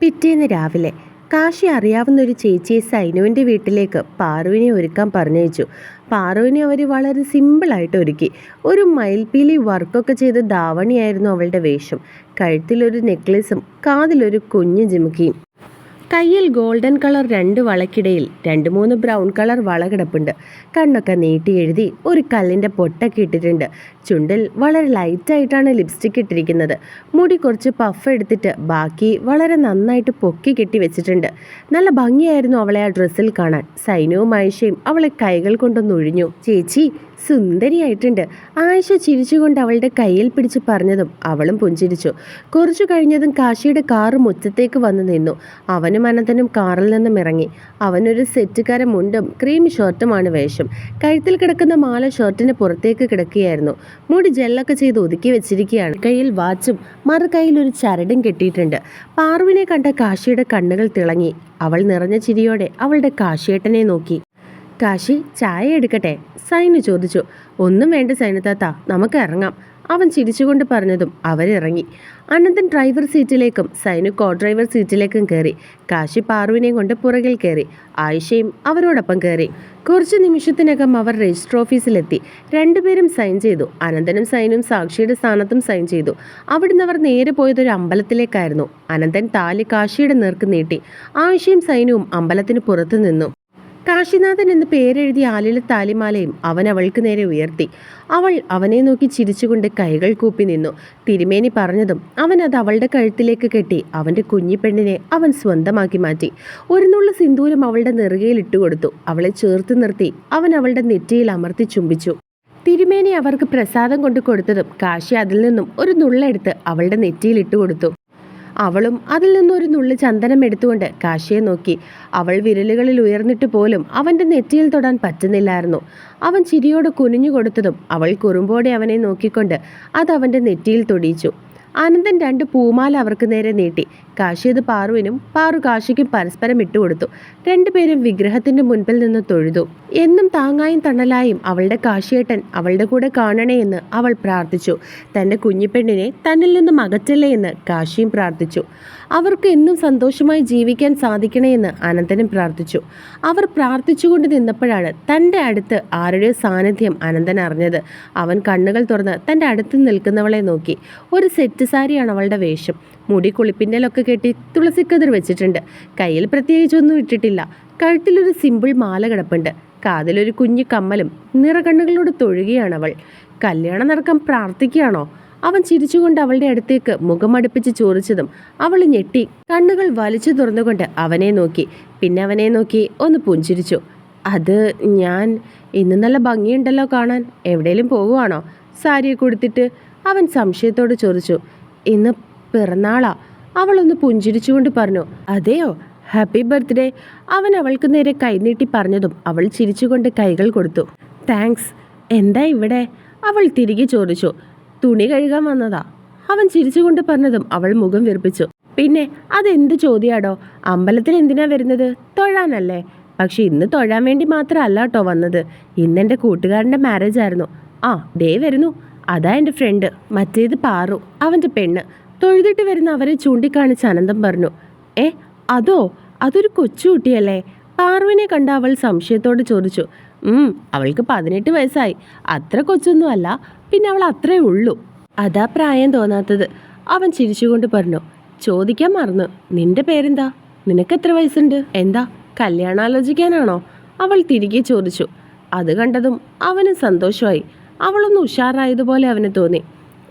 പിറ്റേന്ന് രാവിലെ കാശി അറിയാവുന്ന ഒരു ചേച്ചിയെ സൈനുവിന്റെ വീട്ടിലേക്ക് പാറുവിനെ ഒരുക്കാൻ പറഞ്ഞയച്ചു. പാറുവിനെ അവർ വളരെ സിമ്പിളായിട്ട് ഒരുക്കി. ഒരു മയിൽപ്പീലി വർക്കൊക്കെ ചെയ്ത ധാവണിയായിരുന്നു അവളുടെ വേഷം. കഴുത്തിലൊരു നെക്ലേസും കാതിലൊരു കുഞ്ഞു ജിമുക്കിയും. കയ്യിൽ ഗോൾഡൻ കളർ രണ്ട് വളക്കിടയിൽ രണ്ട് മൂന്ന് ബ്രൗൺ കളർ വള കിടപ്പുണ്ട് കണ്ണൊക്കെ നീട്ടി എഴുതി ഒരു കല്ലിന്റെ പൊട്ടൊക്കെ ഇട്ടിട്ടുണ്ട്. ചുണ്ടിൽ വളരെ ലൈറ്റായിട്ടാണ് ലിപ്സ്റ്റിക് ഇട്ടിരിക്കുന്നത്. മുടി കുറച്ച് പഫ് എടുത്തിട്ട് ബാക്കി വളരെ നന്നായിട്ട് പൊക്കി കെട്ടി വെച്ചിട്ടുണ്ട്. നല്ല ഭംഗിയായിരുന്നു അവളെ ആ ഡ്രസ്സിൽ കാണാൻ. സൈനവും ആയിഷയും അവളെ കൈകൾ കൊണ്ടൊന്നൊഴിഞ്ഞു ചേച്ചി സുന്ദരിയായിട്ടുണ്ട്. ആയിഷ ചിരിച്ചുകൊണ്ട് അവളുടെ കയ്യിൽ പിടിച്ച് പറഞ്ഞതും അവളും പുഞ്ചിരിച്ചു. കുറച്ചു കഴിഞ്ഞതും കാശിയുടെ കാറ് മുറ്റത്തേക്ക് വന്നു നിന്നു. അവനും അനന്തനും കാറിൽ നിന്നും ഇറങ്ങി. അവനൊരു സെറ്റുകാര മുണ്ടും ക്രീം ഷർട്ടുമാണ് വേഷം. കഴുത്തിൽ കിടക്കുന്ന മാല ഷർട്ടിന് പുറത്തേക്ക് കിടക്കുകയായിരുന്നു. മുടി ജെല്ലൊക്കെ ചെയ്ത് ഒതുക്കി വെച്ചിരിക്കുകയാണ്. കയ്യിൽ വാച്ചും മറു കയ്യിൽ ഒരു ചരടും കെട്ടിയിട്ടുണ്ട്. പാർവിനെ കണ്ട കാശിയുടെ കണ്ണുകൾ തിളങ്ങി. അവൾ നിറഞ്ഞ ചിരിയോടെ അവളുടെ കാശിയേട്ടനെ നോക്കി. കാശി ചായ എടുക്കട്ടെ? സൈന് ചോദിച്ചു. ഒന്നും വേണ്ട സൈനത്താത്ത താത്ത നമുക്ക് ഇറങ്ങാം. അവൻ ചിരിച്ചുകൊണ്ട് പറഞ്ഞതും അവരിറങ്ങി. അനന്തൻ ഡ്രൈവർ സീറ്റിലേക്കും സൈനു കോ ഡ്രൈവർ സീറ്റിലേക്കും കയറി. കാശി പാർവിനെയും കൊണ്ട് പുറകിൽ കയറി. ആയിഷയും അവരോടൊപ്പം കയറി. കുറച്ച് നിമിഷത്തിനകം അവർ രജിസ്റ്റർ ഓഫീസിലെത്തി. രണ്ടുപേരും സൈൻ ചെയ്തു. അനന്തനും സൈനും സാക്ഷിയുടെ സ്ഥാനത്തും സൈൻ ചെയ്തു. അവിടുന്ന് അവർ നേരെ പോയതൊരു അമ്പലത്തിലേക്കായിരുന്നു. അനന്തൻ താലി കാശിയുടെ നേർക്ക് നീട്ടി. ആയിഷയും സൈനുവും അമ്പലത്തിന് പുറത്തു നിന്നു. കാശിനാഥൻ എന്ന് പേരെഴുതിയ ആലില താലിമാലയും അവൻ അവൾക്ക് നേരെ ഉയർത്തി. അവൾ അവനെ നോക്കി ചിരിച്ചുകൊണ്ട് കൈകൾ കൂപ്പി നിന്നു. തിരുമേനി പറഞ്ഞതും അവൻ അത് അവളുടെ കഴുത്തിലേക്ക് കെട്ടി അവന്റെ കുഞ്ഞിപ്പെണ്ണിനെ അവൻ സ്വന്തമാക്കി മാറ്റി. ഒരു നുള്ള സിന്ദൂരം അവളുടെ നെറുകയിൽ ഇട്ടുകൊടുത്തു അവളെ ചേർത്ത് നിർത്തി അവൻ അവളുടെ നെറ്റിയിൽ അമർത്തി ചുംബിച്ചു. തിരുമേനി അവർക്ക് പ്രസാദം കൊണ്ട് കൊടുത്തതും കാശി അതിൽ നിന്നും ഒരു നുള്ളെടുത്ത് അവളുടെ നെറ്റിയിൽ ഇട്ടുകൊടുത്തു അവളും അതിൽ നിന്നൊരു നുള്ളി ചന്ദനം എടുത്തുകൊണ്ട് കാശിയെ നോക്കി. അവൾ വിരലുകളിൽ ഉയർന്നിട്ട് പോലും അവന്റെ നെറ്റിയിൽ തൊടാൻ പറ്റുന്നില്ലായിരുന്നു. അവൻ ചിരിയോട് കുനിഞ്ഞു കൊടുത്തതും അവൾ കുറുമ്പോടെ അവനെ നോക്കിക്കൊണ്ട് അത് അവന്റെ നെറ്റിയിൽ തൊടിയിച്ചു. ആനന്ദൻ രണ്ട് പൂമാല അവർക്ക് നേരെ നീട്ടി. കാശി അത് പാറുവിനും പാറു കാശിക്കും പരസ്പരം ഇട്ടുകൊടുത്തു രണ്ടുപേരും വിഗ്രഹത്തിന്റെ മുൻപിൽ നിന്ന് തൊഴുതു. എന്നും താങ്ങായും തണലായും അവളുടെ കാശിയേട്ടൻ അവളുടെ കൂടെ കാണണേ എന്ന് അവൾ പ്രാർത്ഥിച്ചു. തന്റെ കുഞ്ഞിപ്പെണ്ണിനെ തന്നിൽ നിന്ന് അകറ്റല്ലേ എന്ന് കാശിയും പ്രാർത്ഥിച്ചു. അവർക്ക് എന്നും സന്തോഷമായി ജീവിക്കാൻ സാധിക്കണേ എന്ന് അനന്തനും പ്രാർത്ഥിച്ചു. അവർ പ്രാർത്ഥിച്ചുകൊണ്ട് നിന്നപ്പോഴാണ് തന്റെ അടുത്ത് ആരുടെ സാന്നിധ്യം അനന്തൻ അറിഞ്ഞത്. അവൻ കണ്ണുകൾ തുറന്ന് തന്റെ അടുത്ത് നിൽക്കുന്നവളെ നോക്കി. ഒരു സെറ്റ് സാരിയാണ് അവളുടെ വേഷം. മുടി കുളിപ്പിന്റെലൊക്കെ കെട്ടി തുളസിക്കതിർ വെച്ചിട്ടുണ്ട്. കയ്യിൽ പ്രത്യേകിച്ചൊന്നും ഇട്ടിട്ടില്ല. കഴുത്തിലൊരു സിമ്പിൾ മാല കിടപ്പുണ്ട്. കാതിലൊരു കുഞ്ഞു കമ്മലും നിറകണ്ണുകളോട് തൊഴുകയാണവൾ. കല്യാണം നടക്കാൻ പ്രാർത്ഥിക്കുകയാണോ? അവൻ ചിരിച്ചുകൊണ്ട് അവളുടെ അടുത്തേക്ക് മുഖമടുപ്പിച്ച് ചോദിച്ചതും അവൾ ഞെട്ടി കണ്ണുകൾ വലിച്ചു തുറന്നുകൊണ്ട് അവനെ നോക്കി. പിന്നെ അവനെ നോക്കി ഒന്ന് പുഞ്ചിരിച്ചു. അത് ഞാൻ ഇന്ന് നല്ല ഭംഗിയുണ്ടല്ലോ കാണാൻ. എവിടെയെങ്കിലും പോകുവാണോ സാരിയെ കൊടുത്തിട്ട് അവൻ സംശയത്തോട് ചോദിച്ചു. ഇന്ന് പിറന്നാളാ. അവളൊന്ന് പുഞ്ചിരിച്ചുകൊണ്ട് പറഞ്ഞു അതെയോ? ഹാപ്പി ബർത്ത്ഡേ അവൻ അവൾക്ക് നേരെ കൈനീട്ടി പറഞ്ഞതും അവൾ ചിരിച്ചുകൊണ്ട് കൈകൾ കൊടുത്തു. താങ്ക്സ് എന്താ ഇവിടെ? അവൾ തിരികെ ചോദിച്ചു തുണി കഴുകാൻ വന്നതാ. അവൻ ചിരിച്ചുകൊണ്ട് പറഞ്ഞതും അവൾ മുഖം വീർപ്പിച്ചു പിന്നെ അതെന്ത് ചോദ്യാടോ? അമ്പലത്തിൽ എന്തിനാ വരുന്നത്? തൊഴാനല്ലേ? പക്ഷെ ഇന്ന് തൊഴാൻ വേണ്ടി മാത്രമല്ല കേട്ടോ വന്നത്. ഇന്ന് എന്റെ കൂട്ടുകാരന്റെ മാരേജ് ആയിരുന്നു. ആ ദേ വരുന്നു. അതാ എന്റെ ഫ്രണ്ട് മറ്റേത് പാറു. അവന്റെ പെണ്ണ്. തൊഴുതിട്ട് വരുന്ന അവരെ ചൂണ്ടിക്കാണിച്ച് അനന്തം പറഞ്ഞു ഏ അതോ? അതൊരു കൊച്ചുകുട്ടിയല്ലേ പാറുവിനെ കണ്ട അവൾ സംശയത്തോട് ചോദിച്ചു അവൾക്ക് പതിനെട്ട് വയസ്സായി. അത്ര കൊച്ചൊന്നും അല്ല പിന്നെ അവൾ അത്രേ ഉള്ളൂ. അതാ പ്രായം തോന്നാത്തത്. അവൻ ചിരിച്ചുകൊണ്ട് പറഞ്ഞു ചോദിക്കാൻ മറന്നു. നിന്റെ പേരെന്താ? നിനക്ക് എത്ര വയസ്സുണ്ട്? എന്താ? കല്യാണം ആലോചിക്കാനാണോ അവൾ തിരികെ ചോദിച്ചു അത് കണ്ടതും അവന് സന്തോഷമായി. അവളൊന്ന് ഉഷാറായതുപോലെ അവന് തോന്നി.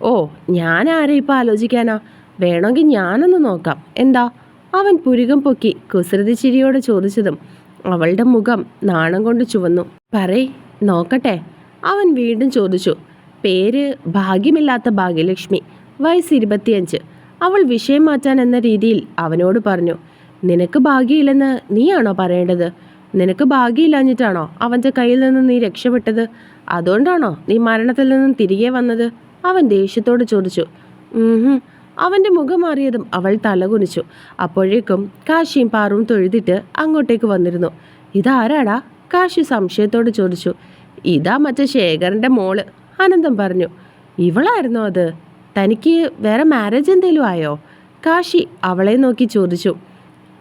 ഓ ഞാൻ ആരെ ഇപ്പം ആലോചിക്കാനാ? വേണമെങ്കിൽ ഞാനൊന്ന് നോക്കാം. എന്താ? അവൻ പുരുകം പൊക്കി കുസൃതി ചിരിയോടെ ചോദിച്ചതും അവളുടെ മുഖം നാണം കൊണ്ട് ചുവന്നു. പറയ് നോക്കട്ടെ. അവൻ വീണ്ടും ചോദിച്ചു. പേര് ഭാഗ്യമില്ലാത്ത ഭാഗ്യലക്ഷ്മി വയസ്സ് ഇരുപത്തിയഞ്ച്. അവൾ വിഷയം മാറ്റാൻ എന്ന രീതിയിൽ അവനോട് പറഞ്ഞു. നിനക്ക് ഭാഗ്യമില്ലെന്ന് നീയാണോ പറയേണ്ടത്? നിനക്ക് ഭാഗ്യമില്ലാഞ്ഞിട്ടാണോ അവന്റെ കയ്യിൽ നിന്ന് നീ രക്ഷപ്പെട്ടത്? അതുകൊണ്ടാണോ നീ മരണത്തിൽ നിന്നും തിരികെ വന്നത്? അവൻ ദേഷ്യത്തോട് ചോദിച്ചു. അവന്റെ മുഖം മാറിയതും അവൾ തലകുനിച്ചു. അപ്പോഴേക്കും കാശിയും പാറും തൊഴുതിട്ട് അങ്ങോട്ടേക്ക് വന്നിരുന്നു. ഇതാരാടാ? കാശി സംശയത്തോട് ചോദിച്ചു. ഇതാ മറ്റേ ശേഖരന്റെ മോൾ അനന്തം പറഞ്ഞു. ഇവളായിരുന്നോ അത്? തനിക്ക് വേറെ മാരേജ് എന്തേലും ആയോ? കാശി അവളെ നോക്കി ചോദിച്ചു.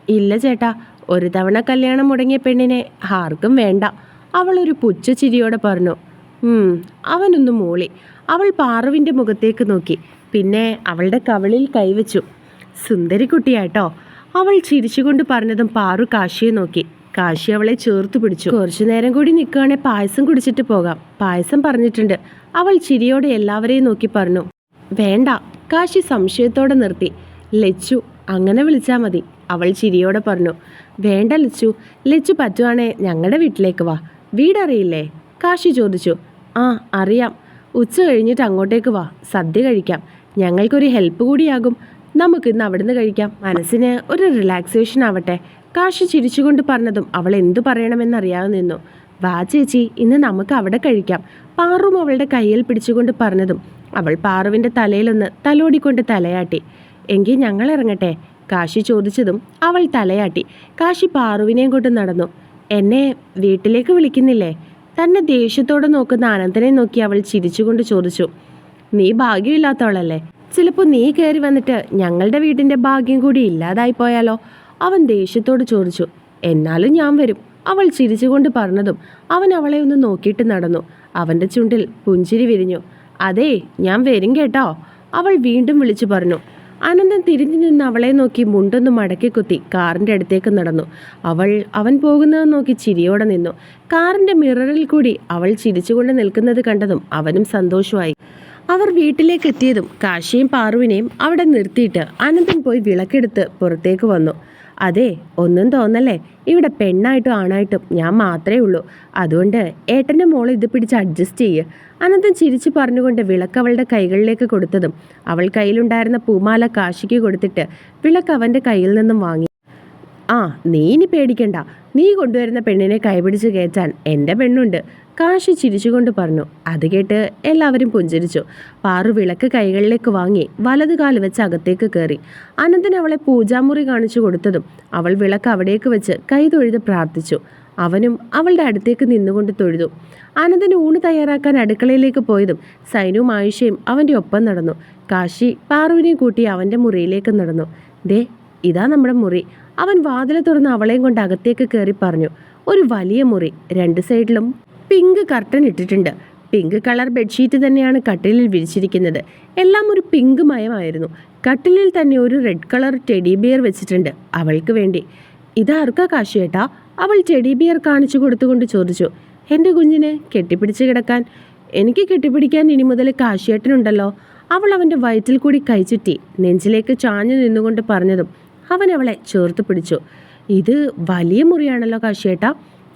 ഇല്ല ചേട്ടാ ഒരു തവണ കല്യാണം മുടങ്ങിയ പെണ്ണിനെ ആർക്കും വേണ്ട അവളൊരു പുച്ഛ ചിരിയോടെ പറഞ്ഞു. അവനൊന്ന് മൂളി. അവൾ പാറുവിന്റെ മുഖത്തേക്ക് നോക്കി. പിന്നെ അവളുടെ കവളിൽ കൈവച്ചു. സുന്ദരി കുട്ടിയാട്ടോ അവൾ ചിരിച്ചുകൊണ്ട് പറഞ്ഞതും പാറു കാശിയെ നോക്കി. കാശി അവളെ ചേർത്ത് പിടിച്ചു. കുറച്ചു നേരം കൂടി നിൽക്കുകയാണെ പായസം കുടിച്ചിട്ട് പോകാം. പായസം പറഞ്ഞിട്ടുണ്ട്. അവൾ ചിരിയോടെ എല്ലാവരെയും നോക്കി പറഞ്ഞു. വേണ്ട. കാശി സംശയത്തോടെ നിർത്തി. ലച്ചു അങ്ങനെ വിളിച്ചാൽ മതി. അവൾ ചിരിയോടെ പറഞ്ഞു. വേണ്ട ലച്ചു. ലച്ചു പറ്റുവാണേ ഞങ്ങളുടെ വീട്ടിലേക്ക് വാ. വീടറിയില്ലേ? കാശി ചോദിച്ചു. ആ അറിയാം. ഉച്ച കഴിഞ്ഞിട്ട് അങ്ങോട്ടേക്ക് വാ. സദ്യ കഴിക്കാം. ഞങ്ങൾക്കൊരു ഹെൽപ്പ് കൂടിയാകും. നമുക്കിന്ന് അവിടുന്ന് കഴിക്കാം. മനസ്സിന് ഒരു റിലാക്സേഷൻ ആവട്ടെ. കാശി ചിരിച്ചുകൊണ്ട് പറഞ്ഞതും അവൾ എന്തു പറയണമെന്നറിയാതെ നിന്നു. വാ ചേച്ചി ഇന്ന് നമുക്ക് അവിടെ കഴിക്കാം. പാറും അവളുടെ കയ്യിൽ പിടിച്ചുകൊണ്ട് പറഞ്ഞതും അവൾ പാറുവിന്റെ തലയിലൊന്ന് തലോടിക്കൊണ്ട് തലയാട്ടി. എങ്കിൽ ഞങ്ങൾ ഇറങ്ങട്ടെ? കാശി ചോദിച്ചതും അവൾ തലയാട്ടി. കാശി പാറുവിനെയും കൊണ്ട് നടന്നു. എന്നെ വീട്ടിലേക്ക് വിളിക്കുന്നില്ലേ? തന്നെ ദേഷ്യത്തോടെ നോക്കുന്ന അനന്തനെ നോക്കി അവൾ ചിരിച്ചുകൊണ്ട് ചോദിച്ചു നീ ഭാഗ്യമില്ലാത്തവളല്ലേ? ചിലപ്പോൾ നീ കയറി വന്നിട്ട് ഞങ്ങളുടെ വീടിന്റെ ഭാഗ്യം കൂടി ഇല്ലാതായി പോയാലോ? അവൻ ദേഷ്യത്തോട് ചോദിച്ചു എന്നാലും ഞാൻ വരും. അവൾ ചിരിച്ചുകൊണ്ട് പറഞ്ഞതും അവൻ അവളെ ഒന്ന് നോക്കിയിട്ട് നടന്നു. അവന്റെ ചുണ്ടിൽ പുഞ്ചിരി വിരിഞ്ഞു അതേ ഞാൻ വരും കേട്ടോ. അവൾ വീണ്ടും വിളിച്ചു പറഞ്ഞു അനന്തൻ തിരിഞ്ഞു നിന്ന് അവളെ നോക്കി മുണ്ടൊന്ന് മടക്കി കുത്തി കാറിന്റെ അടുത്തേക്ക് നടന്നു. അവൾ അവൻ പോകുന്നത് നോക്കി ചിരിയോടെ നിന്നു. കാറിന്റെ മിററിൽ കൂടി അവൾ ചിരിച്ചുകൊണ്ട് നിൽക്കുന്നത് കണ്ടതും അവനും സന്തോഷമായി. അവർ വീട്ടിലേക്ക് എത്തിയതും കാശിയും പാറുവിനെയും അവിടെ നിർത്തിയിട്ട് അനന്തൻ പോയി വിളക്കെടുത്ത് പുറത്തേക്ക് വന്നു. അതെ ഒന്നും തോന്നല്ലേ? ഇവിടെ പെണ്ണായിട്ടും ആണായിട്ടും ഞാൻ മാത്രമേ ഉള്ളൂ. അതുകൊണ്ട് ഏട്ടന്റെ മോൾ ഇത് പിടിച്ച് അഡ്ജസ്റ്റ് ചെയ്യ്. അനന്തൻ ചിരിച്ചു പറഞ്ഞുകൊണ്ട് വിളക്ക് അവളുടെ കൈകളിലേക്ക് കൊടുത്തതും അവൾ കയ്യിലുണ്ടായിരുന്ന പൂമാല കാശിക്ക് കൊടുത്തിട്ട് വിളക്ക് അവന്റെ കയ്യിൽ നിന്നും വാങ്ങി. ആ നീ ഇനി പേടിക്കണ്ട. നീ കൊണ്ടുവരുന്ന പെണ്ണിനെ കൈപിടിച്ച് കയറ്റാൻ എന്റെ പെണ്ണുണ്ട്. കാശി ചിരിച്ചുകൊണ്ട് പറഞ്ഞു. അത് കേട്ട് എല്ലാവരും പുഞ്ചിരിച്ചു. പാറു വിളക്ക് കൈകളിലേക്ക് വാങ്ങി വലതു കാൽ വെച്ച് അകത്തേക്ക് കയറി. അനന്തൻ അവളെ പൂജാമുറി കാണിച്ചു കൊടുത്തതും അവൾ വിളക്ക് അവിടേക്ക് വെച്ച് കൈ തൊഴുത് പ്രാർത്ഥിച്ചു. അവനും അവളുടെ അടുത്തേക്ക് നിന്നുകൊണ്ട് തൊഴുതു. അനന്തന് ഊണ് തയ്യാറാക്കാൻ അടുക്കളയിലേക്ക് പോയതും സൈനുവും ആയിഷയും അവന്റെ ഒപ്പം നടന്നു. കാശി പാറുവിനെയും കൂട്ടി അവന്റെ മുറിയിലേക്ക് നടന്നു. ദേ ഇതാ നമ്മുടെ മുറി. അവൻ വാതിൽ തുറന്ന് അവളെയും കൊണ്ട് അകത്തേക്ക് കയറി പറഞ്ഞു ഒരു വലിയ മുറി. രണ്ട് സൈഡിലും പിങ്ക് കർട്ടൻ ഇട്ടിട്ടുണ്ട്. പിങ്ക് കളർ ബെഡ്ഷീറ്റ് തന്നെയാണ് കട്ടിലിൽ വിരിച്ചിരിക്കുന്നത്. എല്ലാം ഒരു പിങ്ക് മയമായിരുന്നു. കട്ടിലിൽ തന്നെ ഒരു റെഡ് കളർ ടെഡി ബിയർ വെച്ചിട്ടുണ്ട് അവൾക്ക് വേണ്ടി. ഇതാർക്കാ കാശിയേട്ടാ? അവൾ ചെടി ബിയർ കാണിച്ചു കൊടുത്തുകൊണ്ട് ചോദിച്ചു. എന്റെ കുഞ്ഞിനെ കെട്ടിപ്പിടിച്ച് കിടക്കാൻ. എനിക്ക് കെട്ടിപ്പിടിക്കാൻ ഇനി മുതൽ കാശിയേട്ടനുണ്ടല്ലോ. അവൾ അവന്റെ വയറ്റിൽ കൂടി കൈചുറ്റി നെഞ്ചിലേക്ക് ചാഞ്ഞു നിന്നുകൊണ്ട് പറഞ്ഞതും അവൻ അവളെ ചേർത്ത് പിടിച്ചു. ഇത് വലിയ മുറിയാണല്ലോ കാശിയേട്ട.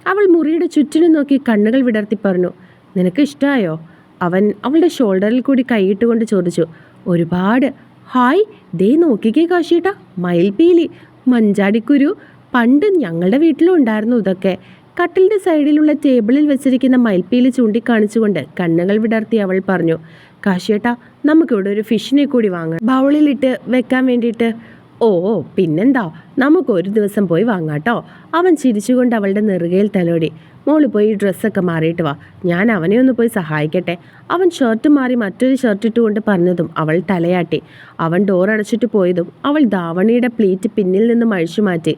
അവൾ മുറിയുടെ ചുറ്റിനും നോക്കി കണ്ണുകൾ വിടർത്തി പറഞ്ഞു. നിനക്ക് ഇഷ്ടമായോ അവൻ അവളുടെ ഷോൾഡറിൽ കൂടി കൈയിട്ടുകൊണ്ട് ചോദിച്ചു. ഒരുപാട്. ഹായ്. ദേ നോക്കിക്കേ കാശിയേട്ട. മയിൽപീലി മഞ്ചാടിക്കുരു. പണ്ട് ഞങ്ങളുടെ വീട്ടിലും ഉണ്ടായിരുന്നു ഇതൊക്കെ. കട്ടിലിന്റെ സൈഡിലുള്ള ടേബിളിൽ വെച്ചിരിക്കുന്ന മയിൽപ്പീലി ചൂണ്ടിക്കാണിച്ചുകൊണ്ട് കണ്ണുകൾ വിടർത്തി അവൾ പറഞ്ഞു കാശിയേട്ടാ നമുക്കിവിടെ ഒരു ഫിഷിനെ കൂടി വാങ്ങാം. ബൗളിലിട്ട് വെക്കാൻ വേണ്ടിയിട്ട് ഓ പിന്നെന്താ? നമുക്ക് ഒരു ദിവസം പോയി വാങ്ങാട്ടോ അവൻ ചിരിച്ചുകൊണ്ട് അവളുടെ നെറുകയിൽ തലോടി. മോൾ പോയി ഡ്രസ്സൊക്കെ മാറിയിട്ട് വാ. ഞാൻ അവനെ ഒന്ന് പോയി സഹായിക്കട്ടെ. അവൻ ഷർട്ട് മാറി മറ്റൊരു ഷർട്ട് ഇട്ടുകൊണ്ട് പറഞ്ഞതും അവൾ തലയാട്ടി. അവൻ ഡോർ അടച്ചിട്ട് പോയതും അവൾ ധാവണിയുടെ പ്ലീറ്റ് പിന്നിൽ നിന്ന് അഴിച്ചു മാറ്റി.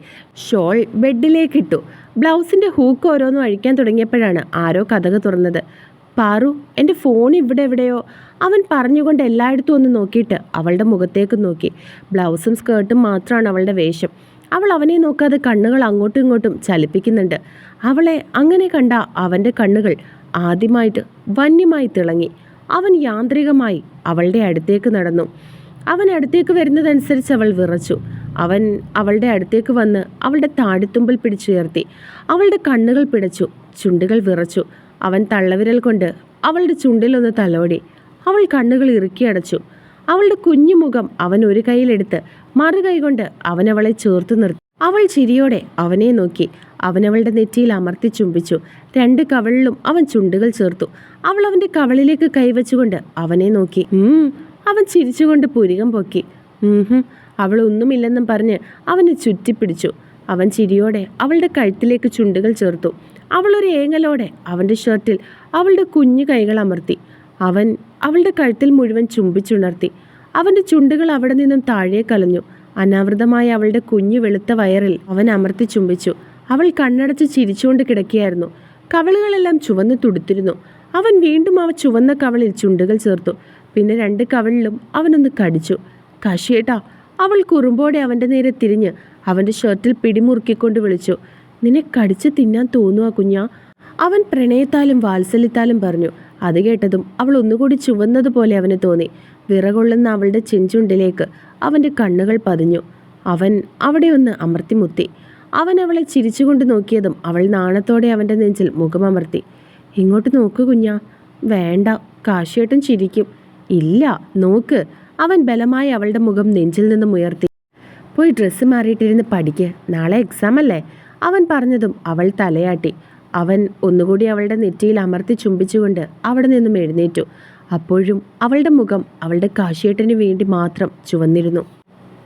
ഷോൾ ബെഡിലേക്കിട്ടു ബ്ലൗസിന്റെ ഹൂക്ക് ഓരോന്നും അഴിക്കാൻ തുടങ്ങിയപ്പോഴാണ് ആരോ കഥക് തുറന്നത്. പാറു എന്റെ ഫോൺ ഇവിടെ എവിടെയോ. അവൻ പറഞ്ഞുകൊണ്ട് എല്ലായിടത്തും ഒന്ന് നോക്കിയിട്ട് അവളുടെ മുഖത്തേക്ക് നോക്കി. ബ്ലൗസും സ്കേർട്ടും മാത്രമാണ് അവളുടെ വേഷം. അവൾ അവനെ നോക്കാതെ കണ്ണുകൾ അങ്ങോട്ടും ഇങ്ങോട്ടും ചലിപ്പിക്കുന്നുണ്ട്. അവളെ അങ്ങനെ കണ്ട അവന്റെ കണ്ണുകൾ ആദ്യമായിട്ട് വന്യമായി തിളങ്ങി. അവൻ യാന്ത്രികമായി അവളുടെ അടുത്തേക്ക് നടന്നു. അവൻ അടുത്തേക്ക് വരുന്നതനുസരിച്ച് അവൾ വിറച്ചു. അവൻ അവളുടെ അടുത്തേക്ക് വന്ന് അവളുടെ താടിത്തുമ്പിൽ പിടിച്ചുയർത്തി. അവളുടെ കണ്ണുകൾ പിടച്ചു ചുണ്ടുകൾ വിറച്ചു. അവൻ തള്ളവിരൽ കൊണ്ട് അവളുടെ ചുണ്ടിലൊന്ന് തലോടി. അവൾ കണ്ണുകൾ ഇറുക്കി അടച്ചു. അവളുടെ കുഞ്ഞു മുഖം അവൻ ഒരു കൈയിലെടുത്ത് മറുകൈ കൊണ്ട് അവനവളെ ചേർത്ത് നിർത്തി. അവൾ ചിരിയോടെ അവനെ നോക്കി. അവനവളുടെ നെറ്റിയിൽ അമർത്തി ചുംബിച്ചു. രണ്ട് കവളിലും അവൻ ചുണ്ടുകൾ ചേർത്തു. അവൾ അവന്റെ കവളിലേക്ക് കൈവച്ചുകൊണ്ട് അവനെ നോക്കി. അവൻ ചിരിച്ചുകൊണ്ട് പുരികം പൊക്കി. അവൾ ഒന്നുമില്ലെന്നും പറഞ്ഞ് അവനെ ചുറ്റിപ്പിടിച്ചു. അവൻ ചിരിയോടെ അവളുടെ കഴുത്തിലേക്ക് ചുണ്ടുകൾ ചേർത്തു. അവൾ ഒരു ഏങ്ങലോടെ അവന്റെ ഷർട്ടിൽ അവളുടെ കുഞ്ഞു കൈകൾ അമർത്തി. അവൻ അവളുടെ കഴുത്തിൽ മുഴുവൻ ചുംബിച്ചുണർത്തി. അവന്റെ ചുണ്ടുകൾ അവിടെ നിന്നും താഴെ കലഞ്ഞു. അനാവൃതമായ അവളുടെ കുഞ്ഞു വെളുത്ത വയറിൽ അവൻ അമർത്തി ചുംബിച്ചു. അവൾ കണ്ണടച്ച് ചിരിച്ചുകൊണ്ട് കിടക്കുകയായിരുന്നു. കവളുകളെല്ലാം ചുവന്ന് തുടുത്തിരുന്നു. അവൻ വീണ്ടും അവ ചുവന്ന കവളിൽ ചുണ്ടുകൾ ചേർത്തു. പിന്നെ രണ്ട് കവളിലും അവനൊന്ന് കടിച്ചു. കശിയേട്ടാ അവൾ കുറുമ്പോടെ അവന്റെ നേരെ തിരിഞ്ഞ് അവന്റെ ഷർട്ടിൽ പിടിമുറുക്കിക്കൊണ്ട് വിളിച്ചു. നിന്നെ കടിച്ച് തിന്നാൻ തോന്നുക കുഞ്ഞാ. അവൻ പ്രണയത്താലും വാത്സല്യത്താലും പറഞ്ഞു. അത് കേട്ടതും അവൾ ഒന്നുകൂടി ചുവന്നതുപോലെ അവന് തോന്നി. വിറകൊള്ളുന്ന അവളുടെ ചെഞ്ചുണ്ടിലേക്ക് അവന്റെ കണ്ണുകൾ പതിഞ്ഞു. അവൻ അവിടെ ഒന്ന് അമർത്തിമുത്തി അവൻ അവളെ ചിരിച്ചുകൊണ്ട് നോക്കിയതും അവൾ നാണത്തോടെ അവന്റെ നെഞ്ചിൽ മുഖമമർത്തി ഇങ്ങോട്ട് നോക്ക് കുഞ്ഞാ. വേണ്ട. കാശിയേട്ടൻ ചിരിക്കും. ഇല്ല. നോക്ക്. അവൻ ബലമായി അവളുടെ മുഖം നെഞ്ചിൽ നിന്നും ഉയർത്തി. പോയി ഡ്രസ്സ് മാറിയിട്ടിരുന്ന് പഠിക്ക്. നാളെ എക്സാം അല്ലേ? അവൻ പറഞ്ഞതും അവൾ തലയാട്ടി. അവൻ ഒന്നുകൂടി അവളുടെ നെറ്റിയിൽ അമർത്തി ചുംബിച്ചുകൊണ്ട് അവിടെ നിന്നും എഴുന്നേറ്റു. അപ്പോഴും അവളുടെ മുഖം അവളുടെ കാശിയേട്ടന് വേണ്ടി മാത്രം ചുവന്നിരുന്നു.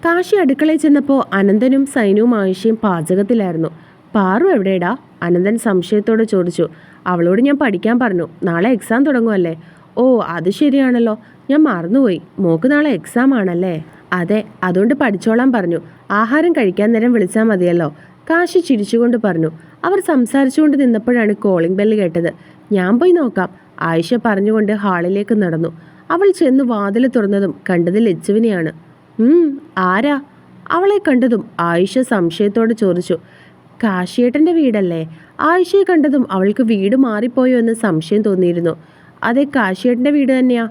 കാശി അടുക്കളയിൽ ചെന്നപ്പോൾ അനന്തനും സൈനുവും ആയിഷയും പാചകത്തിലായിരുന്നു. പാറു എവിടെയടാ? അനന്തൻ സംശയത്തോടെ ചോദിച്ചു. അവളോട് ഞാൻ പഠിക്കാൻ പറഞ്ഞു. നാളെ എക്സാം തുടങ്ങുമല്ലേ ഓ അത് ശരിയാണല്ലോ. ഞാൻ മറന്നുപോയി. മോക്ക് നാളെ എക്സാം ആണല്ലേ? അതെ അതുകൊണ്ട് പഠിച്ചോളാൻ പറഞ്ഞു. ആഹാരം കഴിക്കാൻ നേരം വിളിച്ചാൽ മതിയല്ലോ. കാശി ചിരിച്ചുകൊണ്ട് പറഞ്ഞു. അവർ സംസാരിച്ചുകൊണ്ട് നിന്നപ്പോഴാണ് കോളിംഗ് ബെല്ല് കേട്ടത്. ഞാൻ പോയി നോക്കാം. ആയിഷ പറഞ്ഞുകൊണ്ട് ഹാളിലേക്ക് നടന്നു. അവൾ ചെന്ന് വാതിൽ തുറന്നതും കണ്ടത് ലച്ചുവിനെയാണ് ആരാ? അവളെ കണ്ടതും ആയിഷ സംശയത്തോടെ ചോദിച്ചു. കാശിയേട്ടന്റെ വീടല്ലേ? ആയിഷയെ കണ്ടതും അവൾക്ക് വീട് മാറിപ്പോയോ എന്ന് സംശയം തോന്നിയിരുന്നു. അതെ കാശിയേട്ടന്റെ വീട് തന്നെയാ.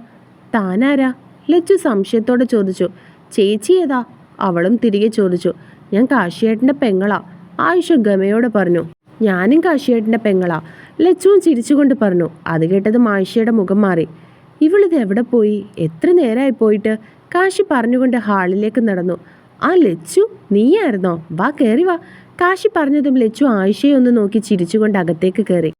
താനാരാ? ലച്ചു സംശയത്തോടെ ചോദിച്ചു. ചേച്ചി ഏതാ? അവളും തിരികെ ചോദിച്ചു. ഞാൻ കാശിയേട്ടന്റെ പെങ്ങളാ. ആയിഷ ഗമയോട് പറഞ്ഞു. ഞാനും കാശിയേട്ടന്റെ പെങ്ങളാ. ലച്ചുവും ചിരിച്ചുകൊണ്ട് പറഞ്ഞു. അത് കേട്ടതും ആയിഷയുടെ മുഖം മാറി. ഇവളിത് എവിടെ പോയി? എത്ര നേരമായി പോയിട്ട്? കാശി പറഞ്ഞുകൊണ്ട് ഹാളിലേക്ക് നടന്നു. ആ ലച്ചു നീയായിരുന്നോ? വാ കയറി വാ. കാശി പറഞ്ഞതും ലച്ചു ആയിഷയെ ഒന്ന് നോക്കി ചിരിച്ചുകൊണ്ട് അകത്തേക്ക് കയറി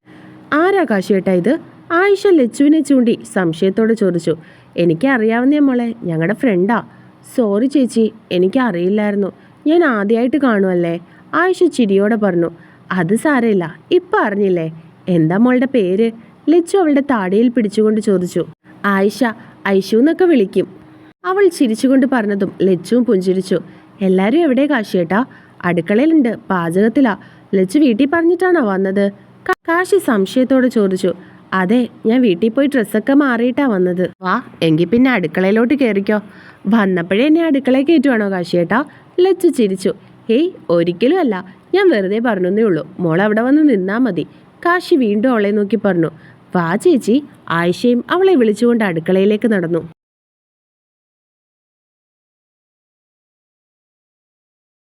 ആരാ കാശിയേട്ടാ ഇത്? ആയിഷ ലച്ചുവിനെ ചൂണ്ടി സംശയത്തോടെ ചോദിച്ചു. എനിക്ക് അറിയാവുന്ന മോളെ ഞങ്ങളുടെ ഫ്രണ്ടാ. സോറി ചേച്ചി എനിക്കറിയില്ലായിരുന്നു ഞാൻ ആദ്യമായിട്ട് കാണുമല്ലേ ആയിഷ ചിരിയോടെ പറഞ്ഞു അത് സാരമില്ല ഇപ്പം അറിഞ്ഞില്ലേ? എന്താ മോളുടെ പേര്? ലച്ചു അവളുടെ താടിയിൽ പിടിച്ചുകൊണ്ട് ചോദിച്ചു ആയിഷ ഐഷു എന്നൊക്കെ വിളിക്കും. അവൾ ചിരിച്ചുകൊണ്ട് പറഞ്ഞതും ലച്ചുവും പുഞ്ചിരിച്ചു എല്ലാവരും എവിടെ കാശിയേട്ടാ? അടുക്കളയിലുണ്ട് പാചകത്തിലാ. ലച്ചു വീട്ടിൽ പറഞ്ഞിട്ടാണോ വന്നത്? കാശി സംശയത്തോടെ ചോദിച്ചു അതെ ഞാൻ വീട്ടിൽ പോയി ഡ്രസ്സൊക്കെ മാറിയിട്ടാ വന്നത്. വാ എങ്കിൽ പിന്നെ അടുക്കളയിലോട്ട് കയറിക്കോ വന്നപ്പോഴേ എന്നെ അടുക്കള കയറ്റുവാണോ കാശിയേട്ടാ? ലച്ചു ചിരിച്ചു. ഹേയ് ഒരിക്കലും അല്ല. ഞാൻ വെറുതെ പറഞ്ഞേ ഉള്ളൂ. മോൾ അവിടെ വന്ന് നിന്നാ മതി. കാശി വീണ്ടും അവളെ നോക്കി പറഞ്ഞു. വാ ചേച്ചി. ആയിഷയും അവളെ വിളിച്ചുകൊണ്ട് അടുക്കളയിലേക്ക് നടന്നു.